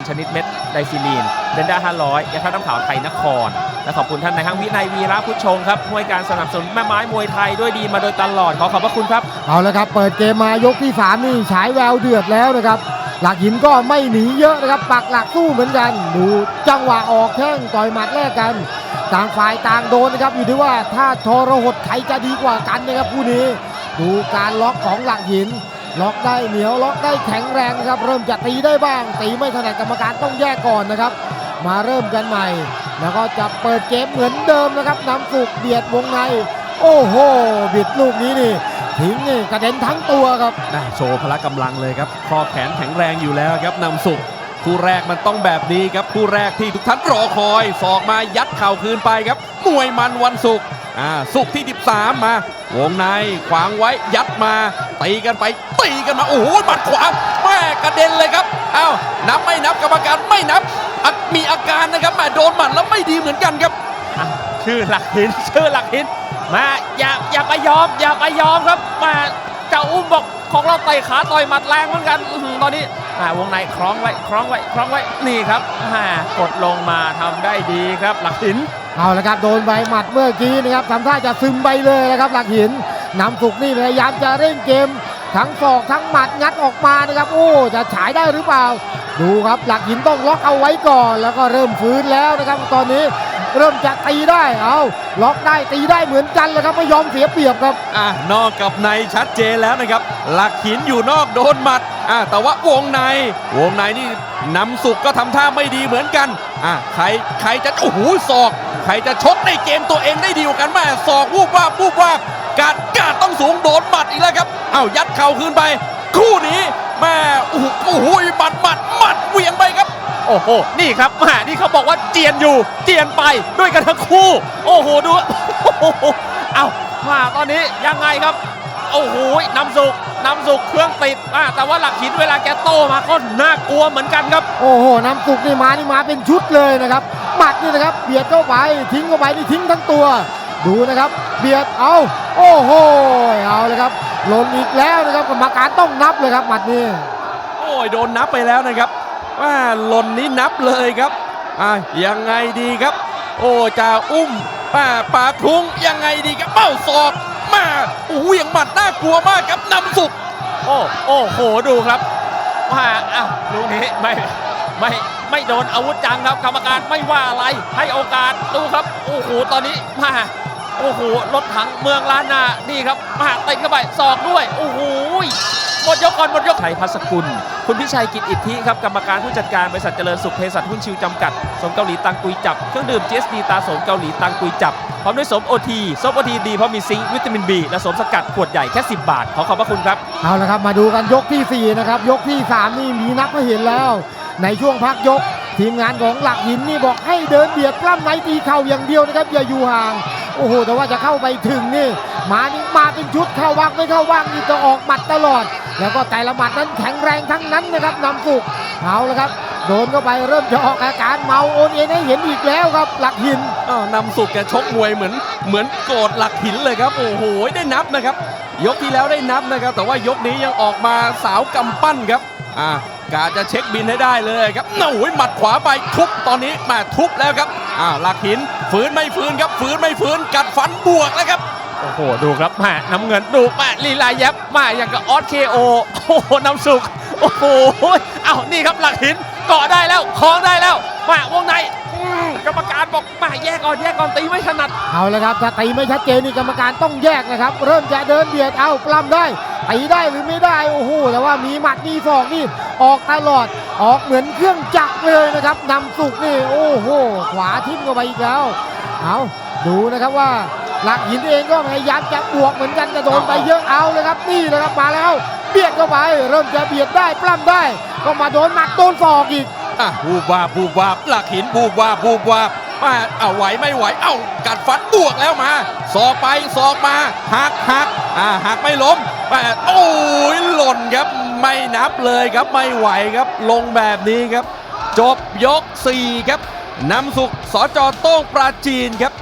ชนิดเม็ดไดฟินีนเบนด้า500ยาฆ่าน้ำขาวไทยนคร และขอบคุณท่านนายห้างวินัยวีระพุทธชงครับห้การสนับสนุนแม่ไม้มวยไทยด้วยดีมาโดยตลอด ขอขอบพระคุณครับ เอาละครับ เปิดเกมมายกที่ 3 นี่ฉายแววเดือดแล้วนะครับ หลักหินก็ไม่หนีเยอะนะครับ ปักหลักสู้เหมือนกัน ดูจังหวะออกแข้งต่อยหมัดแลกกัน ต่างฝ่ายต่างโดนนะครับ อยู่ที่ว่าถ้าทรหดใครจะดีกว่ากันนะครับคู่นี้ ดูการล็อกของหลักหิน ล็อกได้เหนียวล็อกได้แข็งแรงนะครับเริ่มจะตีได้บ้าง ตีไม่ถนัดกรรมการต้องแยกก่อนนะครับ มาเริ่มกันใหม่ แล้วก็จะเปิดเกมเหมือนเดิมนะครับนำสุกเบียดวงใน โอ้โห บิดลูกนี้นี่ทิ้งนี่กระเด็นทั้งตัวครับโชว์พละกำลังเลยครับข้อแขนแข็งแรงอยู่แล้วครับนำสุกคู่แรกมันต้องแบบนี้ครับคู่แรกที่ทุกท่านรอคอยศอกมายัดเข่าคืนไปครับมวยมันวันศุกร์อ่าศุกร์ที่ 13 มา วงในขวางไว้ยัดมา ตีกันไปตีกันมาโอ้โหหมัดขวาแม่กระเด็นเลยครับอ้าวนับไม่นับกรรมการไม่นับอะมีอาการนะครับแม่โดนหมัดแล้วไม่ดีเหมือนกันครับชื่อหลักหินชื่อหลักหินมาอย่าอย่าไปยอม อย่าไปยอมครับมาเจ้าอุ้มบอกของเราเตะขาต่อยหมัดแรงเหมือนกันอื้อหือตอนนี้อ่าวงในคล้องไว้คล้องไว้คล้องไว้นี่ครับอ่ากดลงมาทำได้ดีครับหลักหินเอาละครับโดนใบหมัดเมื่อกี้นะครับทำท่าจะซึมไปเลยนะครับหลักหิน นำสุกนี่พยายามจะเร่งเกม ทั้งศอกทั้งหมัดงัดออกมานะครับ โอ้จะฉายได้หรือเปล่า ดูครับหลักหินต้องล็อกเอาไว้ก่อน แล้วก็เริ่มฟื้นแล้วนะครับ ตอนนี้เริ่มจะตีได้เอาล็อกได้ตีได้เหมือนกันเลยครับไม่ยอมเสียเปรียบครับอะนอกกับในชัดเจนแล้วนะครับ หลักหินอยู่นอกโดนหมัดอะแต่ว่าวงในวงในนี่นำสุกก็ทำท่าไม่ดีเหมือนกันอะใครใครจะโอ้โหศอก ใครจะชกในเกมตัวเองได้ดีกว่ากันแม่ศอกวูบวาบวูบวาบกาดกาด สูงโดนหมัดอีกแล้วครับ เอ้ายัดเข่าคืนไป คู่นี้แม่โอ้โหโอ้โหหมัดหมัดหมัดเหวี่ยงไปครับโอ้โห นี่ครับแหมนี่เขาบอกว่าเจียนอยู่ เจียนไปด้วยกันทั้งคู่ โอ้โห ดูโอ้ามาตอนนี้ยังไงครับ โอ้โหนำสุกนำสุกเครื่องติดอ่าแต่ว่าหลักหินเวลาแกโตมาก็น่ากลัวเหมือนกันครับ โอ้โหน้ำสุกนี่มา นี่มาเป็นชุดเลยนะครับ หมัดนี่นะครับ เบียดเข้าไป ทิ้งเข้าไป นี่ทิ้งทั้งตัว ดูนะครับเบียดเอาโอ้โหเอาเลยครับหล่นอีกแล้วนะครับกรรมการต้องนับเลยครับหมัดนี้โอ้ยโดนนับไปแล้วนะครับว่าหล่นนี้นับเลยครับอะยังไงดีครับ โอ้จ่าอุ้มป้าปาครุ้งยังไงดีครับเป้าศอกมาโอ้ยยังหมัดน่ากลัวมากครับนำสุกโอ้โอ้โหดูครับว่าอ้าวลูกนี้ไม่ไม่ไม่โดนอาวุธจังครับ กรรมการไม่ว่าอะไรให้โอกาสดูครับโอ้โหตอนนี้มา โอ้โหรถถังเมืองล้านนานี่ครับมาติดเข้าไปศอกด้วยโอ้โหหมดยกก่อนหมดยกชัยพัสกุล คุณพิชัยกิจอิทธิครับกรรมการผู้จัดการบริษัทเจริญสุขเภสัชหุ้นชิวจำกัดสมเกาหลีตังกุยจับเครื่องดื่ม GSD ตาสมเกาหลีตังกุยจับพร้อมด้วยสมโอทีสมโอทีดีเพราะมีซิงค์วิตามิน B และสมสกัดขวดใหญ่แค่ 10 บาท ขอขอบพระคุณครับ เอาละครับมาดูกันยกที่ 4 นะครับ ยกที่ 3 นี่มีนับให้เห็นแล้ว ในช่วงพักยก ทีมงานของหลักหินนี่บอกให้เดินเบียดปล้ำในตีเข่าอย่างเดียวนะครับอย่าอยู่ห่าง โอ้โห แต่ว่าจะเข้าไปถึงนี่มานี่มาเป็นชุดเข้าว่างไม่เข้าว่างนี่จะออกหมัดตลอด แล้วก็แต่ละหมัดนั้นแข็งแรงทั้งนั้นนะครับนำสุกเอาละครับโดนเข้าไปเริ่มจะออกอาการเมาโอนเอ็นให้เห็นอีกแล้วครับ หลักหินอ้าวนำสุกแกชกมวยเหมือน เหมือนโกรธหลักหินเลยครับ โอ้โหได้นับนะครับ ยกที่แล้วได้นับนะครับ แต่ว่ายกนี้ยังออกมาสาวกำปั้นครับอ่ากาจะเช็คบินให้ได้เลยครับโอ้ยหมัดขวาไปทุบตอนนี้มาทุบแล้วครับอ้าวหลักหิน ฝืนไม่ฝืนครับฝืนไม่ฝืนกัดฟันบวกแล้วครับโอ้โหดูครับแม่น้ำเงินดูแม่ลีลาแย็บมาอย่างกับออสเคโอโอ้โหน้ำสุกโอ้โหเอ้านี่ครับหลักหินเกาะได้แล้วคล้องได้แล้วมาวงในอืมกรรมการบอกมาแยกก่อนแยกก่อนตีไม่ถนัดเอาละครับถ้าตีไม่ชัดเจนนี่กรรมการต้องแยกนะครับ เริ่มจะเดินเบียดเอาปล้ำได้ตีได้หรือไม่ได้โอ้โหแต่ว่ามีหมัดมีศอกนี่ออกตลอด ออกเหมือนเครื่องจักรเลยนะครับนำสุกนี่โอ้โหขวาทิ่มเข้าไปอีกแล้วเอาดูนะครับว่าหลักหินเองก็พยายามจะบวกเหมือนกันจะโดนไปเยอะเอาเลยครับนี่นะครับมาแล้วเบียดเข้าไปเริ่มจะเบียดได้ปล้ำได้ ก็มาโดนหมัดโดนศอกอีกอะบูบวาบบูบวาบหลักหินบูบวาบบูบวาบมาเอาไหวไม่ไหวเอ้ากัดฟันบวกแล้วมาสอกไปสอกมาหักหักอ่าหักไม่ล้ม มาโอ้ยหล่นครับไม่นับเลยครับไม่ไหวครับลงแบบนี้ครับ จบยก 4 ครับนำสุขสจโต้งปราจีนครับ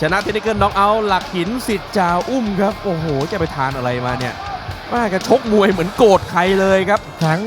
ชนะเทคนิเกิลน้องเอาหลักหินสิทธิ์จาอุ้มครับ โอ้โห จะไปทานอะไรมาเนี่ยมากระชกมวยเหมือนโกรธใครเลยครับแข้ง